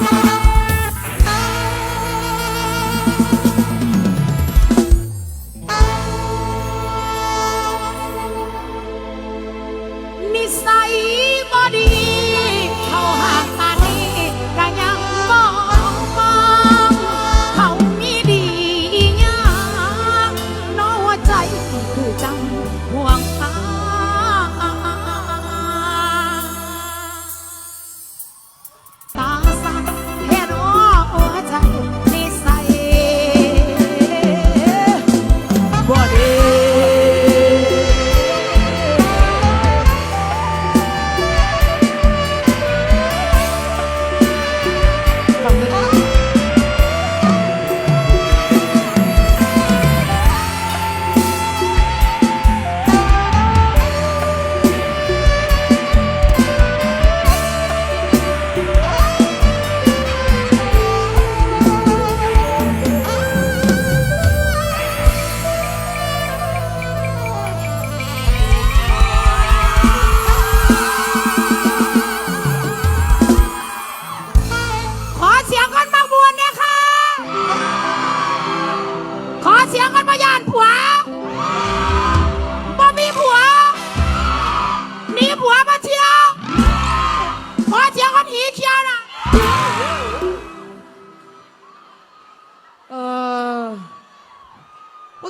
นิ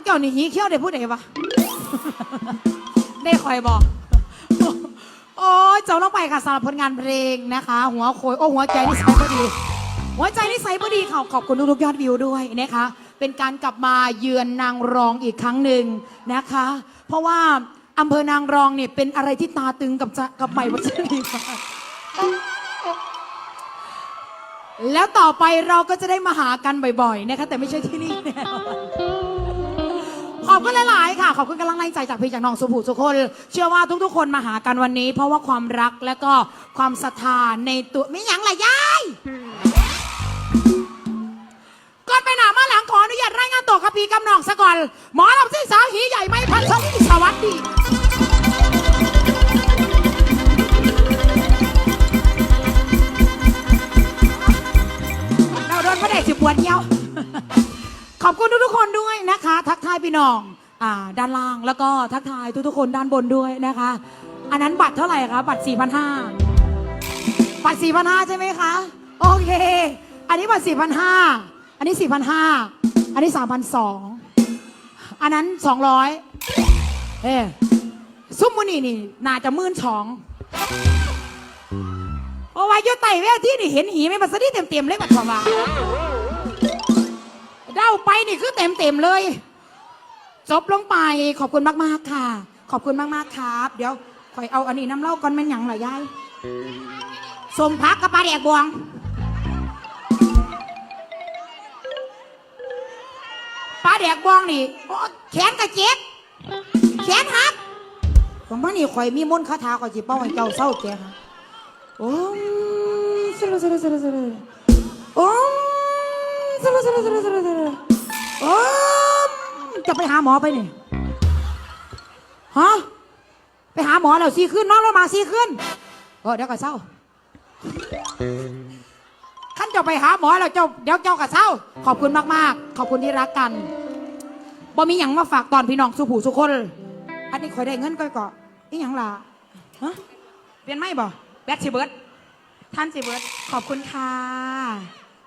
เจ้านี่หีเขี้ยวได้พูดไหนวะ ได้คอยบอก โอ้ยเจ้าต้องไปค่ะสำหรับผลงานเพลงนะคะ หัวโคยโอ้หัวใจนิสัยพอดี หัวใจนิสัยพอดีขอขอบคุณทุกๆยอดวิวด้วยนะคะ เป็นการกลับมาเยือนนางรองอีกครั้งหนึ่งนะคะ เพราะว่าอำเภอนางรองเนี่ยเป็นอะไรที่ตาตึงกับจะกับใหม่วัชรีมากแล้วต่อไปเราก็จะได้มาหากันบ่อยๆนะคะแต่ไม่ใช่ที่นี่แน่ อนขอบคุณหลายๆค่ะ ขอบคุณกำลังแรงใจจากพี่จากน้องสุภูสุคน เชื่อว่าทุกๆ คนมาหากันวันนี้ เพราะว่าความรักและก็ความศรัทธาในตัวไม่หยังละยายก่อนไปหนามาหลังขออนุญาตรายงานตัวกับพี่กำนองซะก่อน หมอลำซิ่สาวหีใหญ่ไม่พันสวีสวัสดีเราโดนพระเดชสิบวนเงี้ยวขอบคุณทุกๆคนด้วยนะคะ ทักทายพี่น้อง ด้านล่างแล้วก็ทักทายทุกๆคนด้านบนด้วยนะคะ อันนั้นบัตรเท่าไหร่คะบัตร 4,500 บัตร 4,500 ใช่ไหมคะ โอเค อันนี้บัตร 4,500 อันนี้ 4,500 อันนี้ 3,200 อันนั้น 200 เอ๊ซุ้มมือนี่นี่น่าจะมื่นสองเพราะว่าอยศไต่เวทีนี่เห็นหีไหม่มาสดีเต็มๆเลยบัตรขว่าเด้าไปนี่คือเต็มเต็มๆเลย จบลงไปขอบคุณมากๆค่ะ ขอบคุณมากๆครับ เดี๋ยวคอยเอาอันนี้น้ำเหล้าก่อนแม่นหยังเหรอยายสมพักกับปลาแดกบวง ปลาแดกบวงนี่โอ้แขนกระเจ็บแขนหักผมว่านี่ข่อยมีมนต์คาถาข่อยจิเป้าให้เจ้าเศร้าแกค่ะโอ้สลุสลุสลุสลุโอ้สลุสลุสลุสลุสลุโอ้ จะไปหาหมอไปนี่ฮะไปหาหมอแล้วซีขึ้นนอนลงมาซีขึ้นเออเดี๋ยวก็เศร้าขั้นจะไปหาหมอแล้วเจ้าเดี๋ยวเจ้าก็เศร้า ขอบคุณมากๆ ขอบคุณที่รักกันบ่มีหยังมาฝากตอนพี่น้องสุผูสุคน อันนี้คอยได้เงินก้อยเกาะอีหยังล่ะฮะเปลี่ยนไหมบ่แบทสิเบิร์ดท่านสิเบิร์ดขอบคุณค่ะ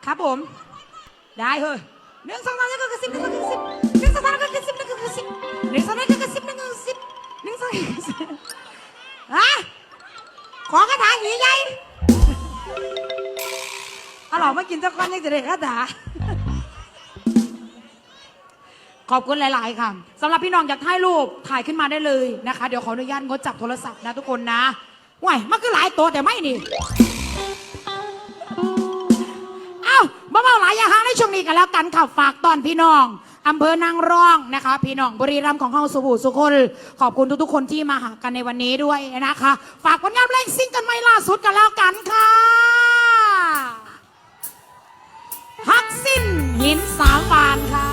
ครับผม ได้เฮ้ย หนึ่งสองสามแล้วก็กระซิบหนึ่งสองกระซิบหนึ่งสองสามแล้วก็กระซิบแล้วก็กระซิบหนึ่งสองสามแล้วก็กระซิบแล้วก็กระซิบหนึ่งสองสามกระซิบฮะขอกระถางหีใหญ่เอาหล่อมากินเจ้าก้อนยังจะได้กระถาขอบคุณหลาย ๆ ค่ะสำหรับพี่น้องอยากถ่ายรูปถ่ายขึ้นมาได้เลยนะคะ เดี๋ยวขออนุญาตงดจับโทรศัพท์นะทุกคนนะว้ายมันคือหลายตัวแต่ไม่นี่ บ่เมาหลายอย่างในช่วงนี้กันแล้วกันค่ะฝากตอนพี่น้องอำเภอนางรองนะคะ พี่น้องบุรีรัมย์ของเฮาสุบูสุคน ขอบคุณทุกๆคนที่มาหากันในวันนี้ด้วยนะคะ ฝากผลงานเพลงซิงเกิลใหม่ล่าสุดกันแล้วกันค่ะฮักสิ้นหินสามบานค่ะ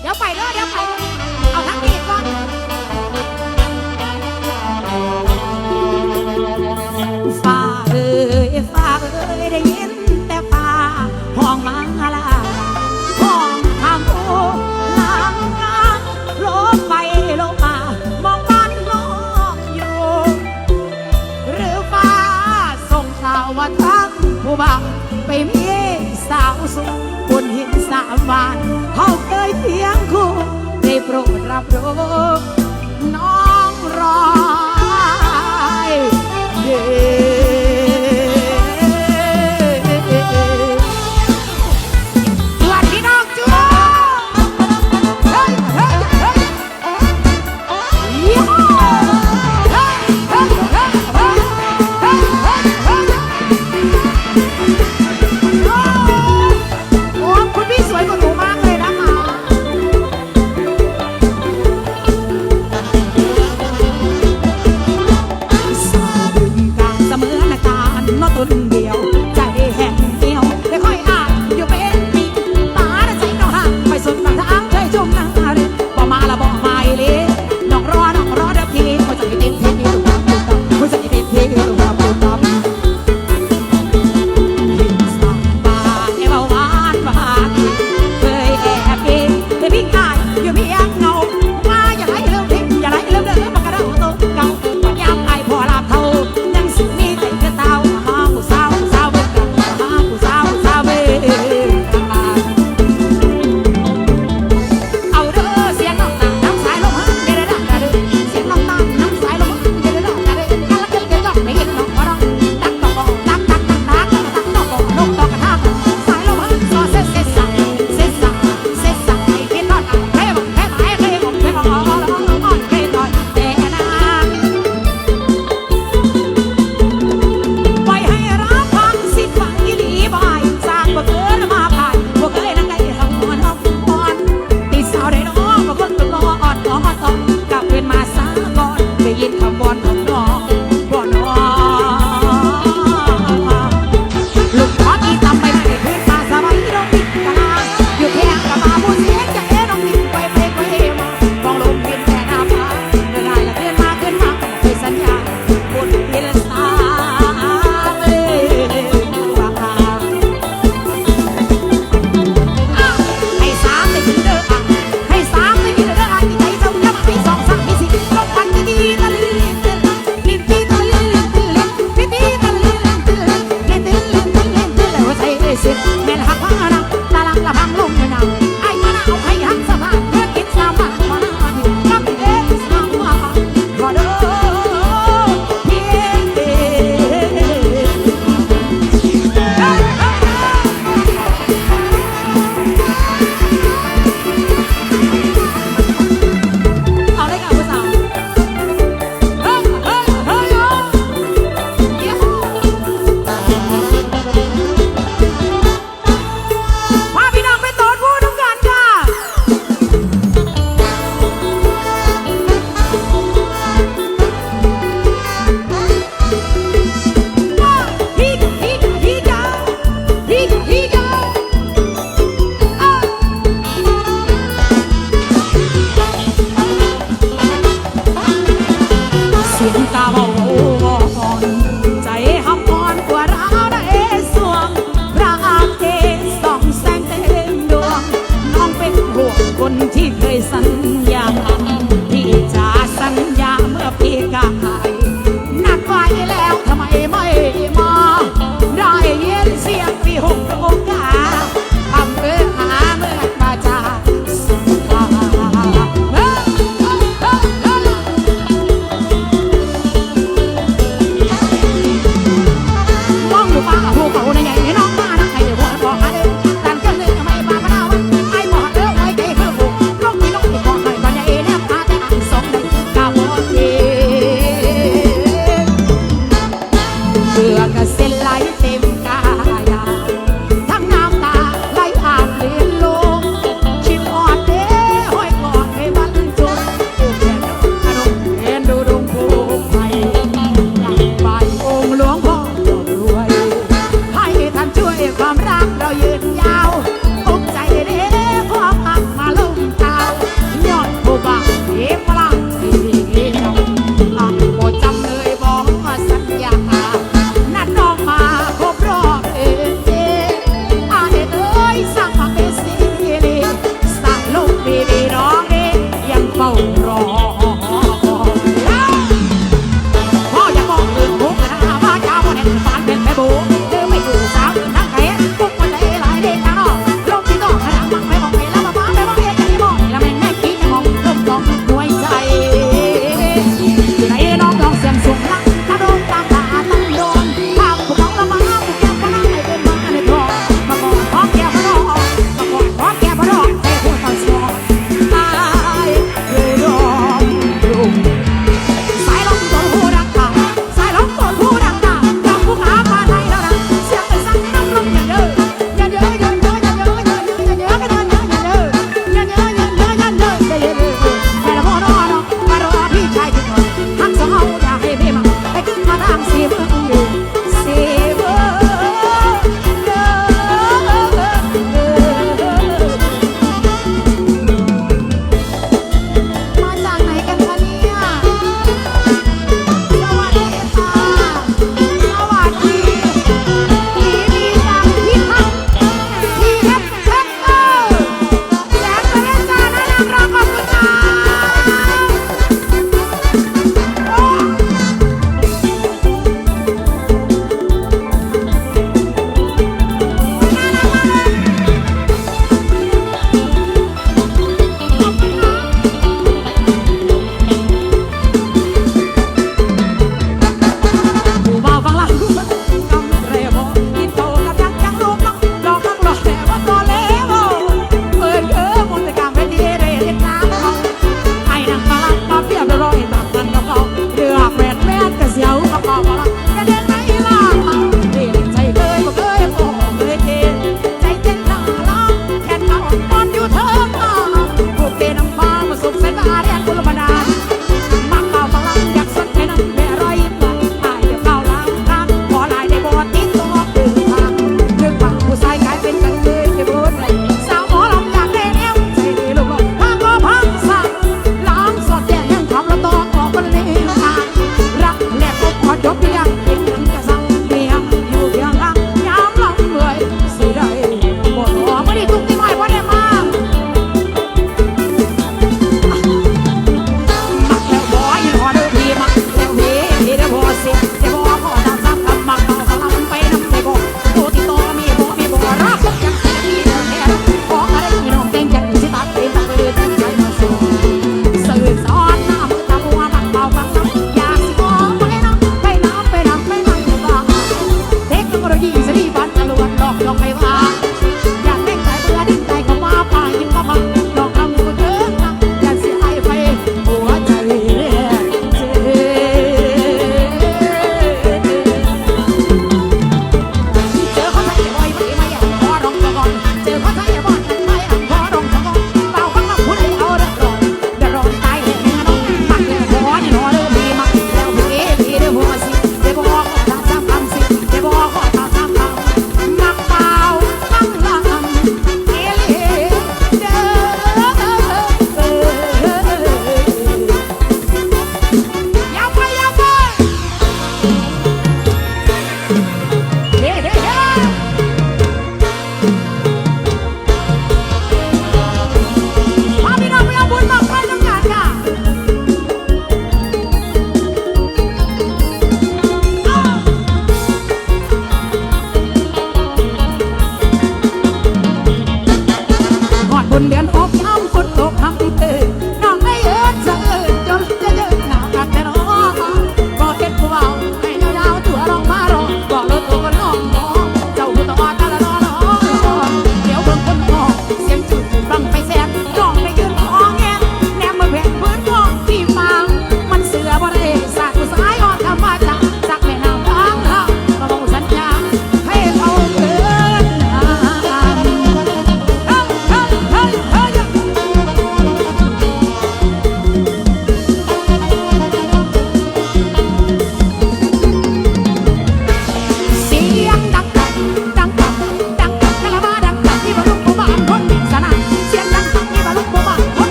เดี๋ยวไปเด้อเดี๋ยวไป บัไปมีสาวสุขบนหินสามวานเฮาเคยเทียงคู่ได้โปรดรับรู้น้องรอยเด